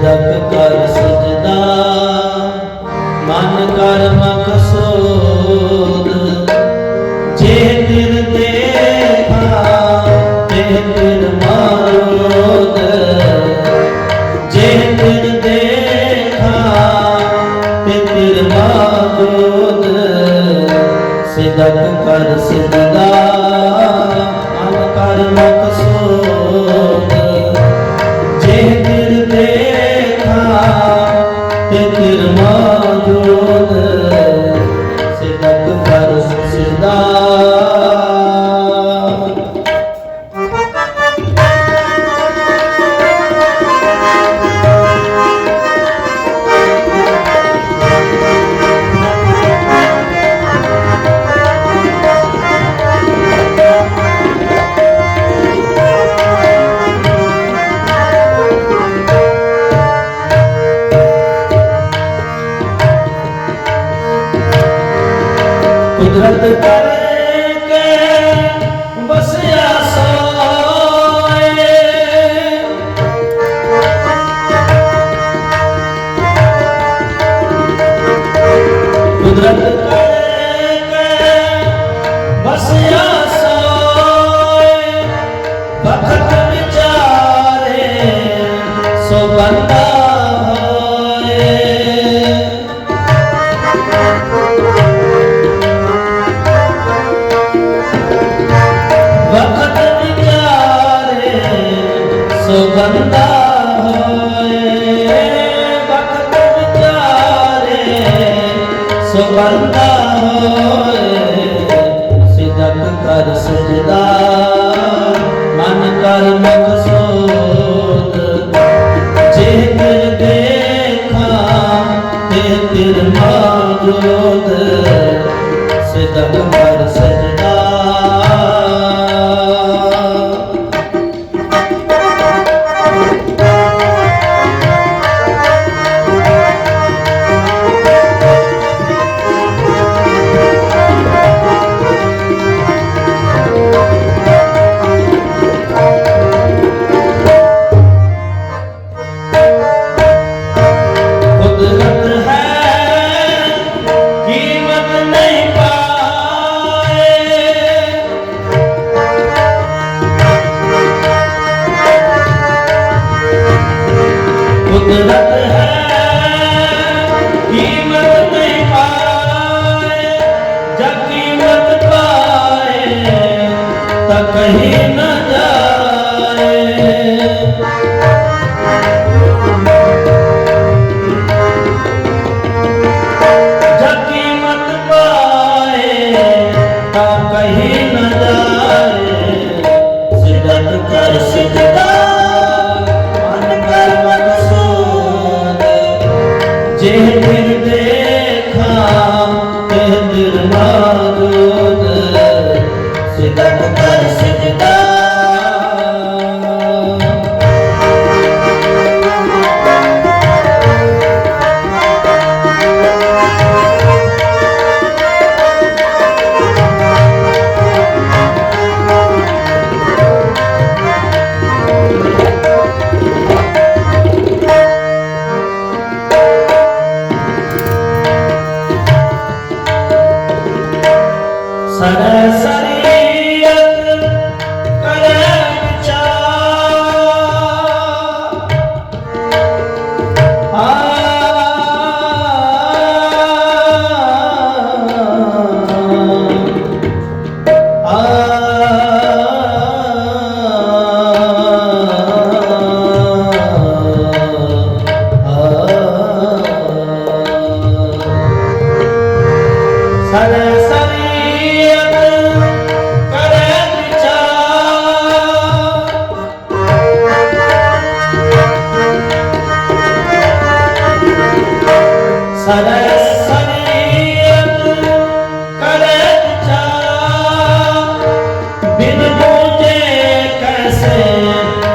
ਸਿਦਕ ਕਰ ਸਜਦਾ। ਮਨ ਕਰ ਮਕਸੂਦ ਜੇ ਦਿਲ ਦੇਖਾ ਤੇ ਦਿਲ ਮਾਰੋਦ। ਜੇ ਦਿਲ ਦੇਖਾ ਤੇ ਦਿਲ ਮਾਰੋਦ। ਸਿਦਕ ਕਰ ਸਜਦਾ ਮਨ ਕਰ ਮਕਸੂਦ ਕੁਦਰਤ ਕਰਕੇ ਬੰਦਾ ਹੋਏ। ਵਕਤ ਵਿਚਾਰੇ ਸੋ ਬੰਦਾ ਹੋਏ। ਸਿਦਕ ਕਰ ਸਜਦਾ, ਮਨ ਕਰ ਮਕਸੂਦ ਜੇ ਦਿਲ ਦੇਖਾ ਤੇ ਦਿਲ ਮਾਜੂਦ ਸਿਦਕ ਕੁਦਰਤ ਹੈ ਕੀਮਤ ਨਹੀਂ ਪਾਏ ਜਦ ਕੀਮਤ ਪਾਏ ਤਾਂ ਕਹੀਂ ਨਾ ਜਾਏ। ਨਾ ਜਾਏ। ਤੇ Amen.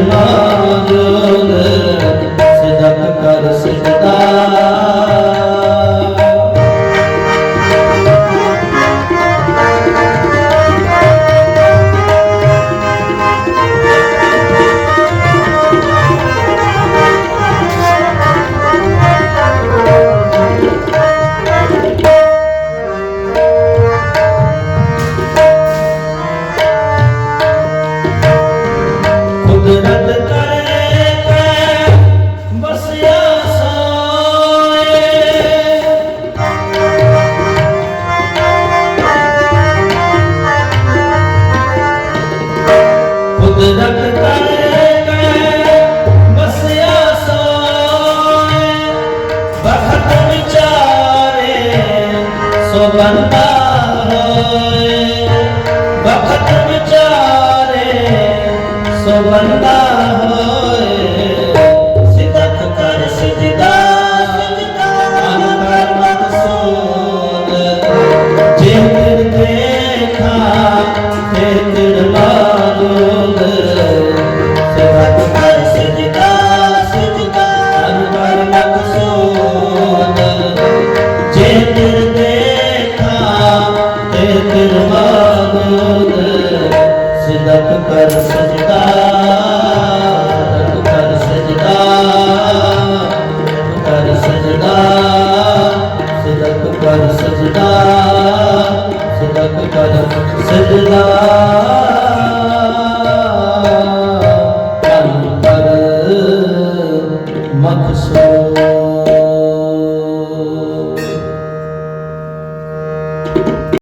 Allah ਬੰਦਾ ਵਿਚਾਰੇ ਸੋ ਬੰਦਾ ਦਤ ਕਰ ਸਜਦਾ ਸਜਦਾ ਸਜਦਾ ਸਿਦਕ ਕਰ ਸਜਦਾ ਸਿਦਕ